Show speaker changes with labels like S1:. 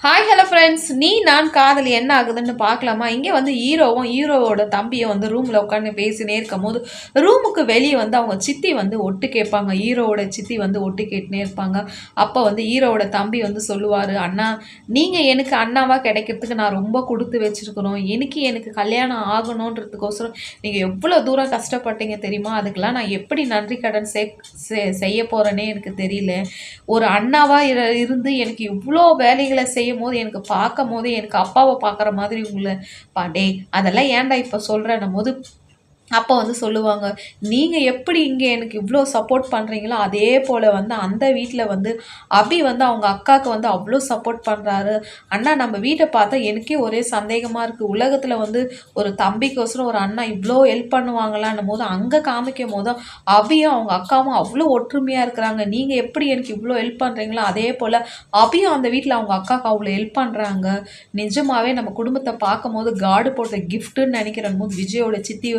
S1: Hi hello friends நீ நான் காதல் என்ன ஆகுதுன்னு பார்க்கலாமா? இங்கே வந்து ஹீரோவும் ஹீரோவோட தம்பியும் வந்து ரூமில் உட்காந்து பேசினே இருக்கும் போது ரூமுக்கு வெளியே வந்து அவங்க சித்தி வந்து ஒட்டு கேட்பாங்க. ஹீரோவோட சித்தி வந்து ஒட்டு கேட்டுனே இருப்பாங்க. அப்போ வந்து ஹீரோவோட தம்பி வந்து சொல்லுவார் அண்ணா நீங்கள் எனக்கு அண்ணாவாக கிடைக்கிறதுக்கு நான் ரொம்ப கொடுத்து வச்சுருக்கணும் எனக்கு எனக்கு கல்யாணம் ஆகணுன்றதுக்கோசரம் நீங்கள் எவ்வளோ தூரம் கஷ்டப்பட்டீங்க தெரியுமா? அதுக்கெல்லாம் நான் எப்படி நன்றி கடன் செ- செய்ய போகிறேனே எனக்கு தெரியல. ஒரு அண்ணாவாக இருந்து எனக்கு இவ்வளோ வேலைகளை செய்யும் போது எனக்கு பார்க்கும் போது எனக்கு அப்பாவை பார்க்குற மாதிரி உங்களை பாடே அதெல்லாம் ஏன்டா இப்போ சொல்கிறேன்னும் போது அப்போ வந்து சொல்லுவாங்க நீங்கள் எப்படி இங்கே எனக்கு இவ்வளோ சப்போர்ட் பண்ணுறீங்களோ அதே போல் வந்து அந்த வீட்டில் வந்து அபி வந்து அவங்க அக்காவுக்கு வந்து அவ்வளோ சப்போர்ட் பண்ணுறாரு அண்ணா நம்ம வீட்டை பார்த்தா எனக்கே ஒரே சந்தேகமாக இருக்குது உலகத்தில் வந்து ஒரு தம்பிக்கோசரம் ஒரு அண்ணா இவ்வளோ ஹெல்ப் பண்ணுவாங்களான்னும் போது அங்கே காமிக்கும் போதும் அபியும் அவங்க அக்காவும் அவ்வளோ ஒற்றுமையாக இருக்கிறாங்க. நீங்கள் எப்படி எனக்கு இவ்வளோ ஹெல்ப் பண்ணுறீங்களோ அதே போல் அபியும் அந்த வீட்டில் அவங்க அக்காவுக்கு அவ்வளோ ஹெல்ப் பண்ணுறாங்க நிஜமாகவே நம்ம குடும்பத்தை பார்க்கும் போது காடு போட்ட கிஃப்ட்டுன்னு நினைக்கிறோம் போது விஜயோட சித்தி